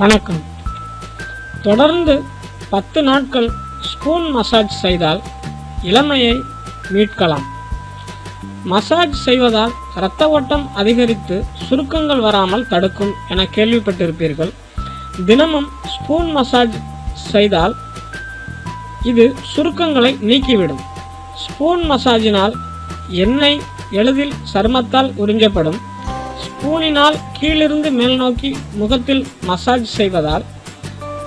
வணக்கம். தொடர்ந்து பத்து நாட்கள் ஸ்பூன் மசாஜ் செய்தால் இளமையை மீட்கலாம். மசாஜ் செய்வதால் இரத்த ஓட்டம் அதிகரித்து சுருக்கங்கள் வராமல் தடுக்கும் என கேள்விப்பட்டிருப்பீர்கள். தினமும் ஸ்பூன் மசாஜ் செய்தால் இது சுருக்கங்களை நீக்கிவிடும். ஸ்பூன் மசாஜினால் எண்ணெய் எளிதில் சருமத்தால் உறிஞ்சப்படும். ஸ்பூனினால் கீழிருந்து மேல் நோக்கி முகத்தில் மசாஜ் செய்வதால்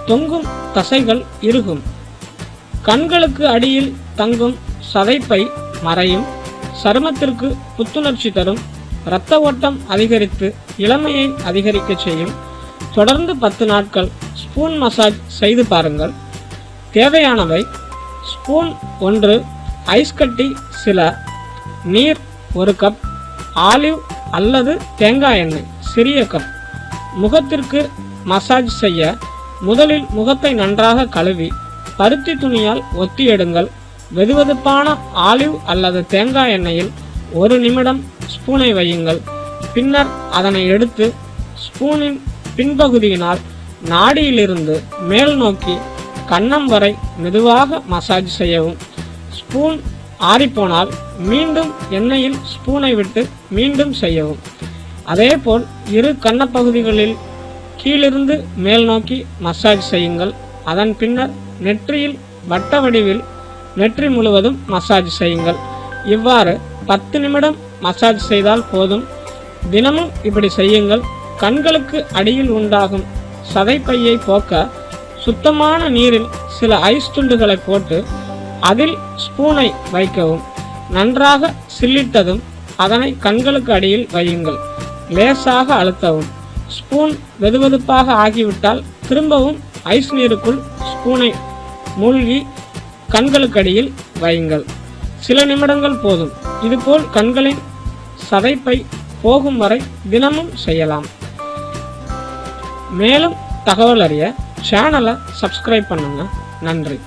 தொங்கும் தசைகள் இறுகும். கண்களுக்கு அடியில் தங்கும் சதைப்பை மறையும். சருமத்திற்கு புத்துணர்ச்சி தரும். இரத்த ஓட்டம் அதிகரித்து இளமையை அதிகரிக்க செய்யும். தொடர்ந்து பத்து நாட்கள் ஸ்பூன் மசாஜ் செய்து பாருங்கள். தேவையானவை ஸ்பூன் ஒன்று ஐஸ் கட்டி சில நீர் ஒரு கப் ஆலிவ் அல்லது தேங்காய் எண்ணெய் சிறிய கப். முகத்திற்கு மசாஜ் செய்ய முதலில் முகத்தை நன்றாக கழுவி பருத்தி துணியால் ஒத்தி எடுங்கள். வெதுவெதுப்பான ஆலிவ் அல்லது தேங்காய் எண்ணெயில் ஒரு நிமிடம் ஸ்பூனை வையுங்கள். பின்னர் அதனை எடுத்து ஸ்பூனின் பின்பகுதியினால் நாடியிலிருந்து மேல் நோக்கி கன்னம் வரை மெதுவாக மசாஜ் செய்யவும். ஸ்பூன் ஆறிப்போனால் மீண்டும் எண்ணெயில் ஸ்பூனை விட்டு மீண்டும் செய்யவும். அதேபோல் இரு கன்னப்பகுதிகளில் கீழிருந்து மேல் நோக்கி மசாஜ் செய்யுங்கள். அதன் பின்னர் நெற்றியில் வட்ட வடிவில் நெற்றி முழுவதும் மசாஜ் செய்யுங்கள். இவ்வாறு பத்து நிமிடம் மசாஜ் செய்தால் போதும். தினமும் இப்படி செய்யுங்கள். கண்களுக்கு அடியில் உண்டாகும் சதைப்பையை போக்க சுத்தமான நீரில் சில ஐஸ் துண்டுகளை போட்டு அதில் ஸ்பூனை வைக்கவும். நன்றாக சில்லிட்டதும் அதனை கண்களுக்கு அடியில் வையுங்கள். லேசாக அழுத்தவும். ஸ்பூன் வெதுவெதுப்பாக ஆகிவிட்டால் திரும்பவும் ஐஸ் நீருக்குள் ஸ்பூனை மூழ்கி கண்களுக்கடியில் வையுங்கள். சில நிமிடங்கள் போதும். இதுபோல் கண்களின் சதைப்பை போகும் வரை தினமும் செய்யலாம். மேலும் தகவல் அறிய சேனலை சப்ஸ்கிரைப் பண்ணுங்க. நன்றி.